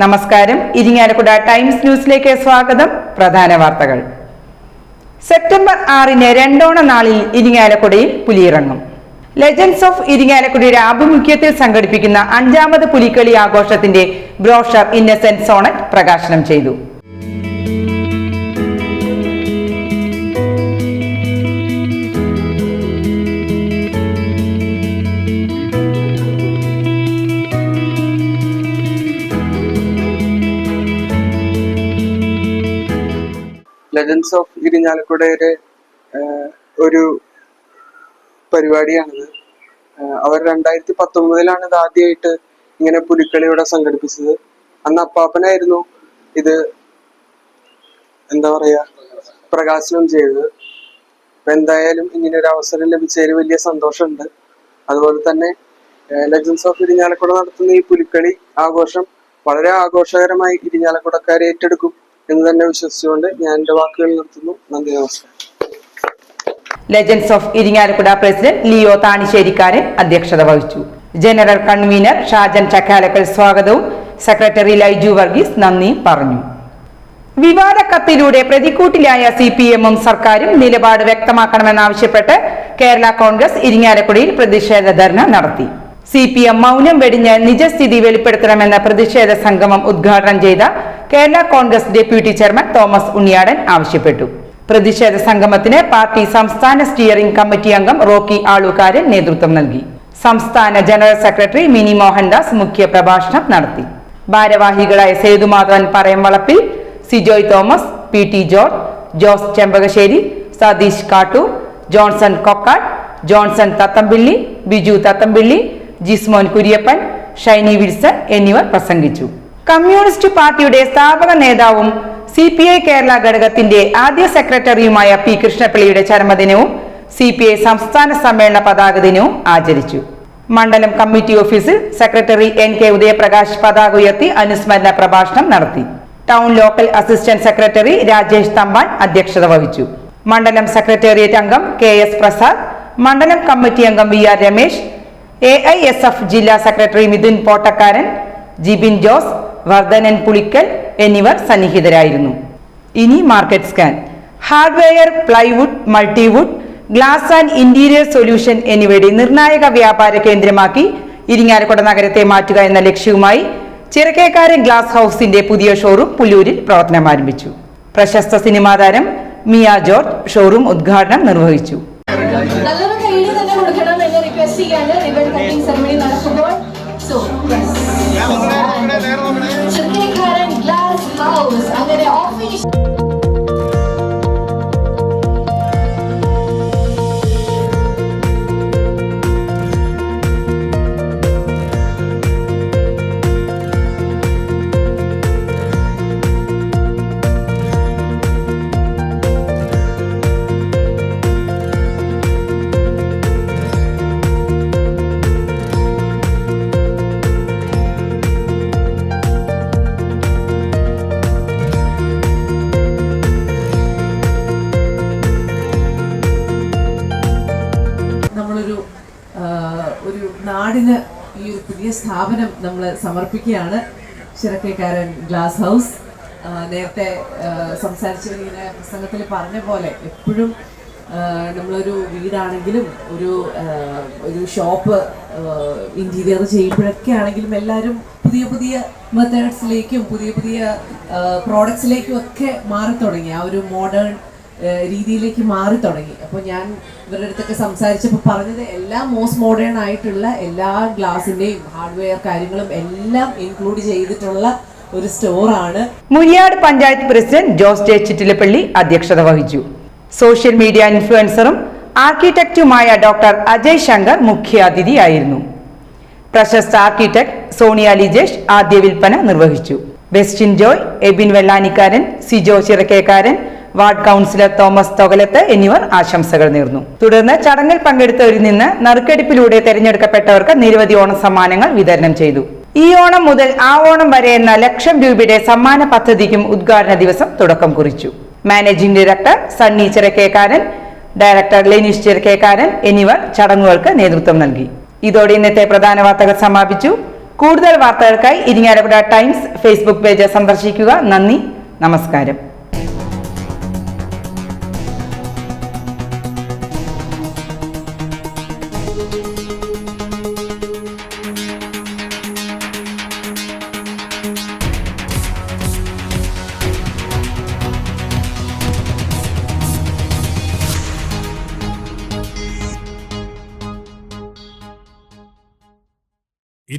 നമസ്കാരം. ഇരിങ്ങാലക്കുട ടൈംസ് ന്യൂസിലേക്ക് സ്വാഗതം. പ്രധാന വാർത്തകൾ. സെപ്റ്റംബർ ആറിന് രണ്ടോണ നാളിൽ ഇരിങ്ങാലക്കുടയിൽ പുലിയിറങ്ങും. ലെജൻഡ്സ് ഓഫ് ഇരിങ്ങാലക്കുടയുടെ ആഭിമുഖ്യത്തിൽ സംഘടിപ്പിക്കുന്ന അഞ്ചാമത് പുലിക്കളി ആഘോഷത്തിന്റെ ബ്രോഷർ ഇന്നസെന്റ് സോണറ്റ് പ്രകാശനം ചെയ്തു. ലെജൻസ് ഓഫ് ഇരിഞ്ഞാലക്കുടയുടെ ഒരു പരിപാടിയാണിത്. അവർ രണ്ടായിരത്തി പത്തൊമ്പതിലാണ് ഇത് ആദ്യമായിട്ട് ഇങ്ങനെ പുലിക്കളി ഇവിടെ സംഘടിപ്പിച്ചത്. അന്ന് അപ്പാപ്പനായിരുന്നു ഇത് എന്താ പറയാ പ്രകാശനം ചെയ്തത്. അപ്പൊ എന്തായാലും ഇങ്ങനെ ഒരു അവസരം ലഭിച്ചതിൽ വലിയ സന്തോഷമുണ്ട്. അതുപോലെ തന്നെ ലെജൻസ് ഓഫ് ഇരിഞ്ഞാലക്കുട നടത്തുന്ന ഈ പുലിക്കളി ആഘോഷം വളരെ ആഘോഷകരമായി ഇരിഞ്ഞാലക്കുടക്കാരെ ഏറ്റെടുക്കും. എന്ന് തന്നെ വിശ്വസിച്ചുകൊണ്ട് ഞാൻ എന്റെ വാക്കുകൾ നിർത്തുന്നു. നന്ദി നമസ്കാരം. Legends of Irinjalakuda president Leo Thanisserikkaran അധ്യക്ഷത വഹിച്ചു. ജനറൽ കൺവീനർ ഷാജൻ ചക്കാലക്കൽ സ്വാഗതവും സെക്രട്ടറി ലൈജു വർഗീസ് നന്ദി പറഞ്ഞു. വിവാദ കത്തിലൂടെ പ്രതിക്കൂട്ടിലായ സി പി എമ്മും സർക്കാരും നിലപാട് വ്യക്തമാക്കണമെന്നാവശ്യപ്പെട്ട് കേരള കോൺഗ്രസ് ഇരിങ്ങാലക്കുടയിൽ പ്രതിഷേധ ധർണ നടത്തി. സി പി എം മൗനം വെടിഞ്ഞ് നിജസ്ഥിതി വെളിപ്പെടുത്തണമെന്ന പ്രതിഷേധ സംഗമം ഉദ്ഘാടനം ചെയ്ത Kerala Congress deputy chairman Thomas Unniyadan ആവശ്യപ്പെട്ടു. പ്രതിഷേധ സംഗമത്തിന് പാർട്ടി സംസ്ഥാന സ്റ്റിയറിംഗ് കമ്മിറ്റി അംഗം റോക്കി ആളുകാരൻ നേതൃത്വം നൽകി. സംസ്ഥാന ജനറൽ സെക്രട്ടറി മിനി മോഹൻദാസ് മുഖ്യ പ്രഭാഷണം നടത്തി. ഭാരവാഹികളായ Sethumadhavan Parayamvalappil Sijoy Thomas P T George Jose Chembakassery Satheesh Kattoor Johnson Kokkad Johnson Thathampilly Biju Thathampilly Jismon Kuriappan Shiny Wilson എന്നിവർ പ്രസംഗിച്ചു. കമ്മ്യൂണിസ്റ്റ് പാർട്ടിയുടെ സ്ഥാപക നേതാവും സി പി ഐ കേരള ഘടകത്തിന്റെ ആദ്യ സെക്രട്ടറിയുമായ പി കൃഷ്ണപിള്ളിയുടെ ചരമദിനവും സി പി ഐ സംസ്ഥാന സമ്മേളന പതാക ദിനവും ആചരിച്ചു. മണ്ഡലം കമ്മിറ്റി ഓഫീസിൽ സെക്രട്ടറി എൻ കെ ഉദയപ്രകാശ് പതാക ഉയർത്തി അനുസ്മരണ പ്രഭാഷണം നടത്തി. Town local assistant secretary Rajesh Thampan അധ്യക്ഷത വഹിച്ചു. മണ്ഡലം സെക്രട്ടേറിയറ്റ് അംഗം കെ എസ് പ്രസാദ് മണ്ഡലം കമ്മിറ്റി അംഗം V R Ramesh A I S F ജില്ലാ സെക്രട്ടറി മിഥുൻ പോട്ടക്കാരൻ ജിബിൻ ജോസ് വർദ്ധനൻ പുളിക്കൽ എന്നിവർ സന്നിഹിതരായിരുന്നു. ഇനി market scan hardware plywood multiwood glass and interior solution എന്നിവയുടെ നിർണായക വ്യാപാര കേന്ദ്രമാക്കി ഇരിങ്ങാലക്കുട നഗരത്തെ മാറ്റുക എന്ന ലക്ഷ്യവുമായി ചിറക്കേക്കാരൻ ഗ്ലാസ് ഹൗസിന്റെ പുതിയ ഷോറൂം പുല്ലൂരിൽ പ്രവർത്തനം ആരംഭിച്ചു. പ്രശസ്ത സിനിമാ താരം മിയ ജോർജ് ഷോറൂം ഉദ്ഘാടനം നിർവഹിച്ചു. Coffee. നമ്മളൊരു ഒരു നാടിന് ഈ ഒരു പുതിയ സ്ഥാപനം നമ്മൾ സമർപ്പിക്കുകയാണ്. Chirakkekkaran glass house. നേരത്തെ ആ, സംസാരിച്ചു ഇങ്ങനെ പ്രസംഗത്തിൽ പറഞ്ഞ പോലെ എപ്പോഴും നമ്മളൊരു വീടാണെങ്കിലും ഒരു ഒരു ഷോപ്പ് ഇന്റീരിയർ ചെയ്യുമ്പോഴൊക്കെ ആണെങ്കിലും എല്ലാവരും പുതിയ പുതിയ മെത്തേഡ്സിലേക്കും പുതിയ പുതിയ പ്രോഡക്ട്സിലേക്കും ഒക്കെ മാറി തുടങ്ങി ആ ഒരു മോഡേൺ രീതിയിലേക്ക് മാറി തുടങ്ങി. അപ്പോൾ ഞാൻ ഇവരുടെ അടുത്തൊക്കെ സംസാരിച്ചപ്പോൾ പറഞ്ഞത് എല്ലാ മോസ്റ്റ് മോഡേൺ ആയിട്ടുള്ള എല്ലാ ഗ്ലാസിന്റെയും ഹാർഡ്വെയർ കാര്യങ്ങളും എല്ലാം ഇൻക്ലൂഡ് ചെയ്തിട്ടുള്ള ഒരു സ്റ്റോറാണ് Muriyad panchayat president Jose J Chittilappilly അധ്യക്ഷത വഹിച്ചു. സോഷ്യൽ മീഡിയ ഇൻഫ്ലുവൻസറും ആർക്കിടെക്റ്റുമായ ഡോക്ടർ അജയ് ശങ്കർ മുഖ്യാതിഥിയായിരുന്നു പ്രശസ്ത ആർക്കിടെക്ട് സോണിയ ലിജേഷ് ആദ്യ വിൽപ്പന നിർവഹിച്ചു. Westin Joy Ebin Vellanikkaran Sijo Chirakkekkaran ward councillor Thomas Thokalath എന്നിവർ ആശംസകൾ നേർന്നു. തുടർന്ന് ചടങ്ങിൽ പങ്കെടുത്തവരിൽ നിന്ന് നറുക്കെടുപ്പിലൂടെ തെരഞ്ഞെടുക്കപ്പെട്ടവർക്ക് നിരവധി ഓണ സമ്മാനങ്ങൾ വിതരണം ചെയ്തു. ഈ ഓണം മുതൽ ആ ഓണം വരെ എന്ന ലക്ഷം രൂപയുടെ സമ്മാന പദ്ധതിക്കും ഉദ്ഘാടന ദിവസം തുടക്കം കുറിച്ചു. Managing director Sunny Chirakkekkaran director Leneesh Chirakkekkaran എന്നിവർ ചടങ്ങുകൾക്ക് നേതൃത്വം നൽകി. ഇതോടെ ഇന്നത്തെ പ്രധാന വാർത്തകൾ സമാപിച്ചു. കൂടുതൽ വാർത്തകൾക്കായി ഇരിങ്ങാലക്കുട ടൈംസ് ഫേസ്ബുക്ക് പേജ് സന്ദർശിക്കുക. നന്ദി. നമസ്കാരം.